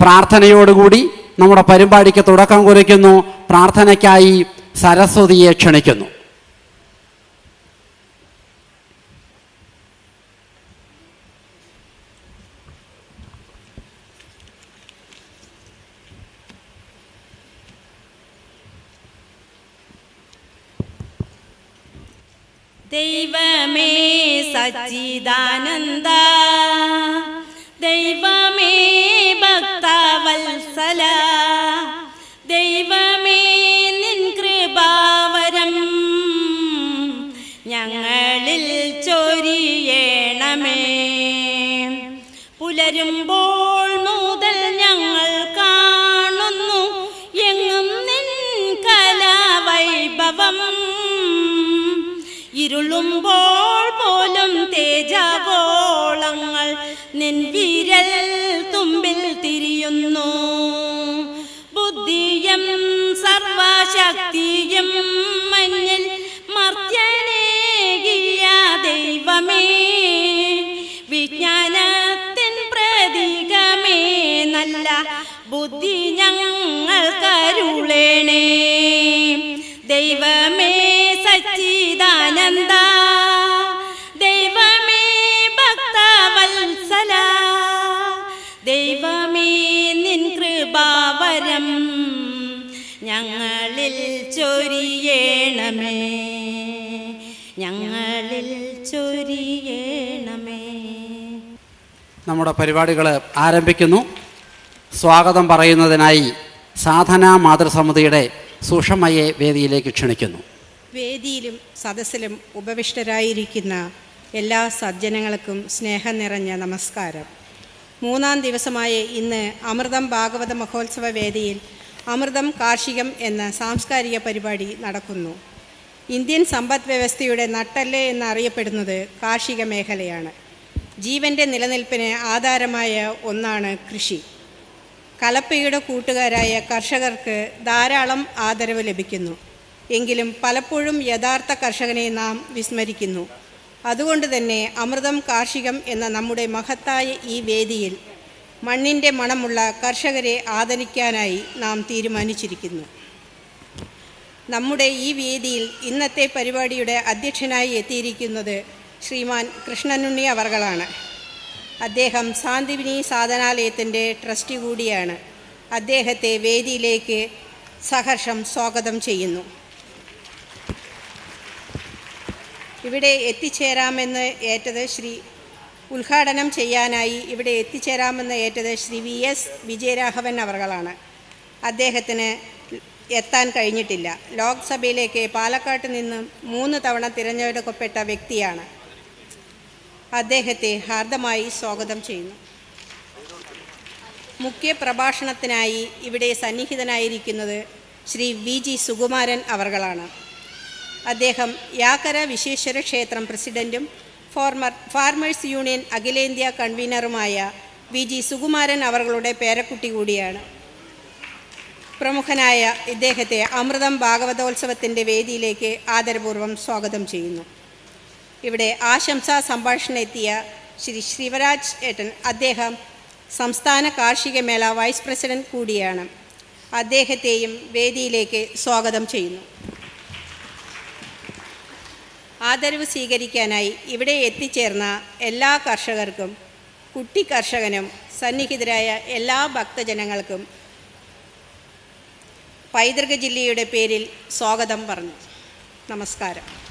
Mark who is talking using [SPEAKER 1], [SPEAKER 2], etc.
[SPEAKER 1] പ്രാർത്ഥനയോടുകൂടി നമ്മുടെ പരിപാടിക്ക് തുടക്കം കുറിക്കുന്നു. പ്രാർത്ഥനയ്ക്കായി സരസ്വതിയെ ക്ഷണിക്കുന്നു.
[SPEAKER 2] ദൈവമേ സച്ചിദാനന്ദ. പുലരുമ്പോൾ മുതൽ ഞങ്ങൾ കാണുന്നു. എങ്ങും നിൻ കലാവൈഭവം. ഇരുളുമ്പോൾ പോലും തേജാഗോളങ്ങൾ നിൻ വിരൽ തുമ്പിൽ തിരിയുന്നു. ബുദ്ധിയും സർവശക്തിയും നല്ല ബുദ്ധി ഞങ്ങൾ കരുളേണേ. ദൈവമേ സച്ചിദാനന്ദ ദൈവമേ ഭക്തവത്സല ദൈവമേ നിൻ കൃപാവരം ഞങ്ങളിൽ ചൊരിയേണമേ. ഞങ്ങളിൽ ചൊരിയണമേ.
[SPEAKER 1] നമ്മുടെ പരിപാടികൾ ആരംഭിക്കുന്നു. സ്വാഗതം പറയുന്നതിനായി സാധനാ മാതൃസമിതിയുടെ സുഷമയെ വേദിയിലേക്ക് ക്ഷണിക്കുന്നു.
[SPEAKER 3] വേദിയിലും സദസ്സിലും ഉപവിഷ്ടരായിരിക്കുന്ന എല്ലാ സജ്ജനങ്ങൾക്കും സ്നേഹം നിറഞ്ഞ നമസ്കാരം. മൂന്നാം ദിവസമായ ഇന്ന് അമൃതം ഭാഗവത മഹോത്സവ വേദിയിൽ അമൃതം കാർഷികം എന്ന സാംസ്കാരിക പരിപാടി നടക്കുന്നു. ഇന്ത്യൻ സമ്പദ് വ്യവസ്ഥയുടെ നട്ടല്ലേ എന്നറിയപ്പെടുന്നത് കാർഷിക മേഖലയാണ്. ജീവന്റെ നിലനിൽപ്പിന് ആധാരമായ ഒന്നാണ് കൃഷി. കലപ്പയുടെ കൂട്ടുകാരായ കർഷകർക്ക് ധാരാളം ആദരവ് ലഭിക്കുന്നു. എങ്കിലും പലപ്പോഴും യഥാർത്ഥ കർഷകനെ നാം വിസ്മരിക്കുന്നു. അതുകൊണ്ട് തന്നെ അമൃതം കാർഷികം എന്ന നമ്മുടെ മഹത്തായ ഈ വേദിയിൽ മണ്ണിന്റെ മണമുള്ള കർഷകരെ ആദരിക്കാനായി നാം തീരുമാനിച്ചിരിക്കുന്നു. നമ്മുടെ ഈ വേദിയിൽ ഇന്നത്തെ പരിപാടിയുടെ അധ്യക്ഷനായി എത്തിയിരിക്കുന്നത് ശ്രീമാൻ കൃഷ്ണനുണ്ണി അവർകളാണ്. അദ്ദേഹം സാന്തിവിനി സാധനാലയത്തിന്റെ ട്രസ്റ്റി കൂടിയാണ്. അദ്ദേഹത്തെ വേദിയിലേക്ക് സഹർഷം സ്വാഗതം ചെയ്യുന്നു. ഇവിടെ എത്തിച്ചേരാമെന്ന് ഏറ്റത് ശ്രീ ഉദ്ഘാടനം ചെയ്യാനായി ഇവിടെ എത്തിച്ചേരാമെന്ന് ഏറ്റത് ശ്രീ വി എസ് വിജയരാഘവൻ അവർകളാണ്. അദ്ദേഹത്തിന് എത്താൻ കഴിഞ്ഞിട്ടില്ല. ലോക്സഭയിലേക്ക് പാലക്കാട്ട് നിന്നും മൂന്ന് തവണ തിരഞ്ഞെടുക്കപ്പെട്ട വ്യക്തിയാണ്. അദ്ദേഹത്തെ ഹാർദമായി സ്വാഗതം ചെയ്യുന്നു. മുഖ്യ പ്രഭാഷണത്തിനായി ഇവിടെ സന്നിഹിതനായിരിക്കുന്നത് ശ്രീ വി ജി സുകുമാരൻ അവർകളാണ്. അദ്ദേഹം യാക്കര വിശ്വേശ്വര ക്ഷേത്രം പ്രസിഡന്റും ഫോർമർ ഫാർമേഴ്സ് യൂണിയൻ അഖിലേന്ത്യാ കൺവീനറുമായ വി ജി സുകുമാരൻ അവർകളുടെ പേരക്കുട്ടി കൂടിയാണ്. പ്രമുഖനായ ഇദ്ദേഹത്തെ അമൃതം ഭാഗവതോത്സവത്തിന്റെ വേദിയിലേക്ക് ആദരപൂർവം സ്വാഗതം ചെയ്യുന്നു. ഇവിടെ ആശംസാ സംഭാഷണം എത്തിയ ശ്രീ ശിവരാജ് ഏട്ടൻ അദ്ദേഹം സംസ്ഥാന കാർഷിക മേള വൈസ് പ്രസിഡന്റ് കൂടിയാണ്. അദ്ദേഹത്തെയും വേദിയിലേക്ക് സ്വാഗതം ചെയ്യുന്നു. ആദരവ് സ്വീകരിക്കാനായി ഇവിടെ എത്തിച്ചേർന്ന എല്ലാ കർഷകർക്കും കുട്ടി കർഷകനും സന്നിഹിതരായ എല്ലാ ഭക്തജനങ്ങൾക്കും പൈതൃക ജില്ലയുടെ പേരിൽ സ്വാഗതം പറഞ്ഞു. നമസ്കാരം.